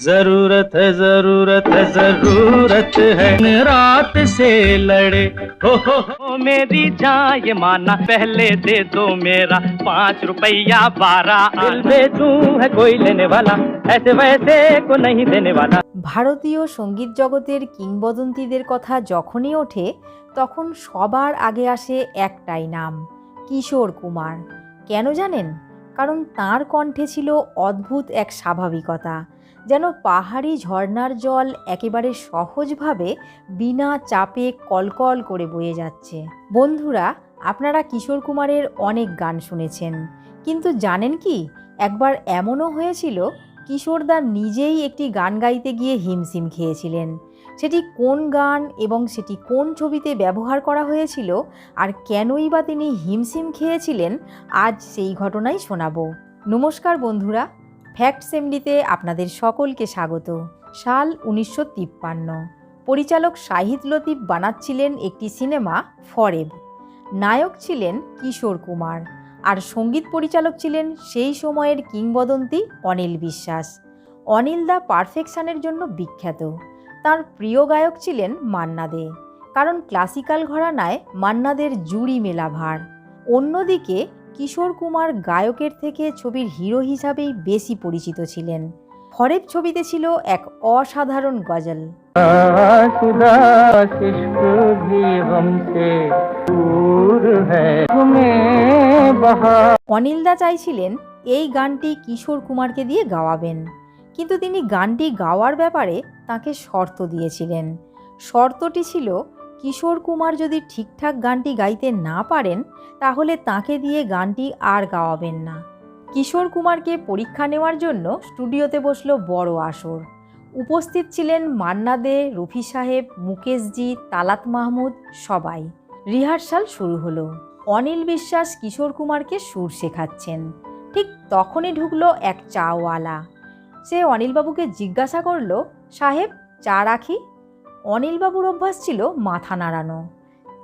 जरूरत है जरूरत है जरूरत है रात से लड़े हो हो हो मेरी जान ये माना पहले दे दो मेरा पाँच रुपया बारह दिल बेचूं है कोई लेने वाला ऐसे वैसे को नहीं देने वाला ভারতীয় সঙ্গীত জগতের কিংবদন্তিদের কথা যখনই ওঠে তখন সবার আগে আসে একটাই নাম কিশোর কুমার কেন জানেন কারণ তার কণ্ঠে ছিল অদ্ভুত এক স্বাভাবিকতা যেন পাহাড়ি ঝর্ণার জল একেবারে সহজভাবে বিনা চাপে কলকল করে বয়ে যাচ্ছে। বন্ধুরা, আপনারা কিশোর কুমারের অনেক গান শুনেছেন, কিন্তু জানেন কি, একবার এমনও হয়েছিল কিশোরদা নিজেই একটি গান গাইতে গিয়ে হিমশিম খেয়েছিলেন। সেটি কোন গান এবং সেটি কোন ছবিতে ব্যবহার করা হয়েছিল আর কেনই বা তিনি হিমশিম খেয়েছিলেন, আজ সেই ঘটনাই শোনাবো। নমস্কার বন্ধুরা ফ্যাক্ট সেমলিতে আপনাদের সকলকে স্বাগত। সাল উনিশশো তিপ্পান্ন। পরিচালক শাহিদ লতিফ বানাচ্ছিলেন একটি সিনেমা ফরেব। নায়ক ছিলেন কিশোর কুমার। আর সংগীত পরিচালক ছিলেন সেই সময়ের কিংবদন্তি অনিল বিশ্বাস। অনিল দা পারফেকশনের জন্য বিখ্যাত। তার প্রিয় গায়ক ছিলেন মান্না দে। কারণ ক্লাসিক্যাল ঘরানায় মান্নাদের জুড়ি মেলা ভার অন্যদিকে কিশোর কুমার গায়কের থেকে ছবির হিরো হিসাবেই বেশি পরিচিত ছিলেন। হরেব ছবিতে ছিল এক অসাধারণ গজল। অনিল দা চাইছিলেন এই গানটি কিশোর কুমারকে দিয়ে গাওয়াবেন। কিন্তু তিনি গানটি গাওয়ার ব্যাপারে তাকে শর্ত দিয়েছিলেন। শর্তটি ছিল কিশোর কুমার যদি ঠিকঠাক গানটি গাইতে না পারেন, তাহলে তাকে দিয়ে গানটি আর গাওয়াবেন না। কিশোর কুমারকে পরীক্ষা নেওয়ার জন্য স্টুডিওতে বসল বড় আসর। উপস্থিত ছিলেন মান্না দে, রফি সাহেব মুকেশজি তালাত মাহমুদ, সবাই। রিহার্সাল শুরু হলো। অনিল বিশ্বাস কিশোর কুমারকে সুর শেখাচ্ছেন। ঠিক তখনই ঢুকলো এক চাওয়ালা। সে অনিলবাবুকে জিজ্ঞাসা করল, সাহেব, চা রাখি? অনিলবাবুর অভ্যাস ছিল মাথা নাড়ানো।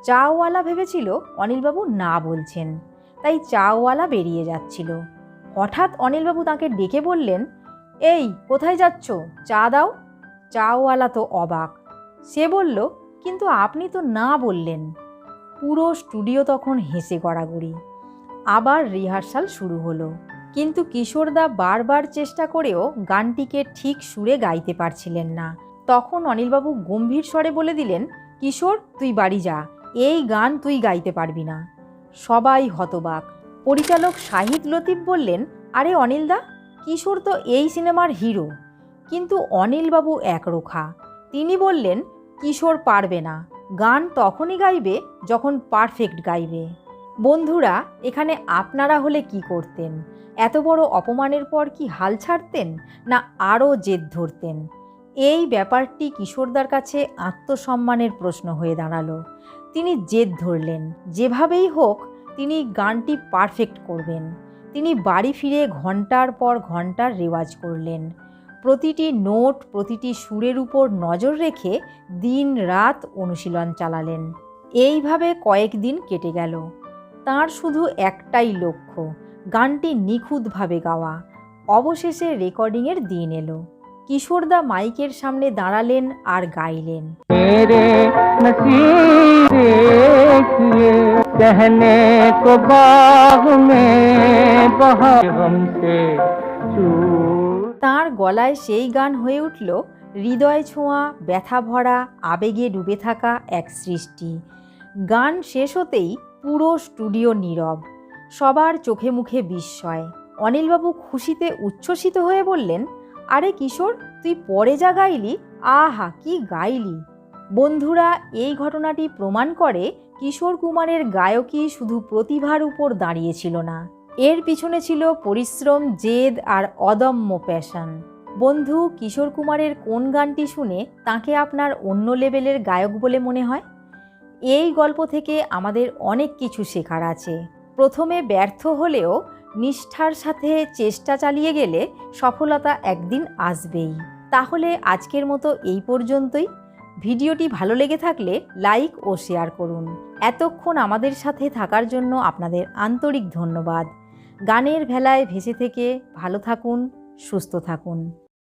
চাওয়ালা ভেবেছিল অনিলবাবু না বলছেন, তাই চাওয়ালা বেরিয়ে যাচ্ছিল। হঠাৎ অনিলবাবু তাকে ডেকে বললেন, এই, কোথায় যাচ্ছ? চা দাও? চাওয়ালা তো অবাক। সে বলল, কিন্তু আপনি তো না বললেন। পুরো স্টুডিও তখন হেসে গড়াগড়ি। আবার রিহার্সাল শুরু হলো। কিন্তু কিশোরদা বারবার চেষ্টা করেও গানটিকে ঠিক সুরে গাইতে পারছিলেন না। তখন অনিলবাবু গম্ভীর স্বরে বলে দিলেন, কিশোর, তুই বাড়ি যা, এই গান তুই গাইতে পারবি না। সবাই হতবাক। পরিচালক শাহিদ লতিফ বললেন, আরে অনিলদা, কিশোর তো এই সিনেমার হিরো। কিন্তু অনিলবাবু একরোখা। তিনি বললেন, কিশোর পারবে না, গান তখনই গাইবে যখন পারফেক্ট গাইবে। বন্ধুরা, এখানে আপনারা হলে কি করতেন? এত বড় অপমানের পর কি হাল ছাড়তেন, না আরও জেদ ধরতেন? এই ব্যাপারটি কিশোরদার কাছে আত্মসম্মানের প্রশ্ন হয়ে দাঁড়াল। তিনি জেদ ধরলেন, যেভাবেই হোক তিনি গানটি পারফেক্ট করবেন। তিনি বাড়ি ফিরে ঘণ্টার পর ঘণ্টার রেওয়াজ করলেন। প্রতিটি নোট, প্রতিটি সুরের উপর নজর রেখে দিন রাত অনুশীলন চালালেন। এইভাবে কয়েকদিন কেটে গেল। তার শুধু একটাই লক্ষ্য, গানটি নিখুঁতভাবে গাওয়া। অবশেষে রেকর্ডিংয়ের দিন এলো। কিশোরদা মাইকের সামনে দাঁড়ালেন আর গাইলেন मेरे नसीब देखिए कहने को बाग में बहा हमसे चूर তার গলায় সেই গান হয়ে উঠল হৃদয় ছোঁয়া ব্যথা ভরা আবেগে ডুবে থাকা এক সৃষ্টি গান শেষ হতেই পুরো স্টুডিও নীরব সবার চোখে মুখে বিস্ময় অনিলবাবু খুশিতে উচ্ছ্বসিত হয়ে বললেন আরে কিশোর, তুই পরে যা গাইলি, আহা, কি গাইলি। বন্ধুরা, এই ঘটনাটি প্রমাণ করে কিশোর কুমারের গায়কই শুধু প্রতিভার উপর দাঁড়িয়েছিল না। এর পিছনে ছিল পরিশ্রম, জেদ আর অদম্য প্যাশন। বন্ধু, কিশোর কুমারের কোন গানটি শুনে তাকে আপনার অন্য লেভেলের গায়ক বলে মনে হয়? এই গল্প থেকে আমাদের অনেক কিছু শেখার আছে। প্রথমে ব্যর্থ হলেও নিষ্ঠার সাথে চেষ্টা চালিয়ে গেলে সফলতা একদিন আসবেই। তাহলে আজকের মতো এই পর্যন্তই। ভিডিওটি ভালো লেগে থাকলে লাইক ও শেয়ার করুন। এতক্ষণ আমাদের সাথে থাকার জন্য আপনাদের আন্তরিক ধন্যবাদ। গানের ভেলায় ভেসে থেকে ভালো থাকুন, সুস্থ থাকুন।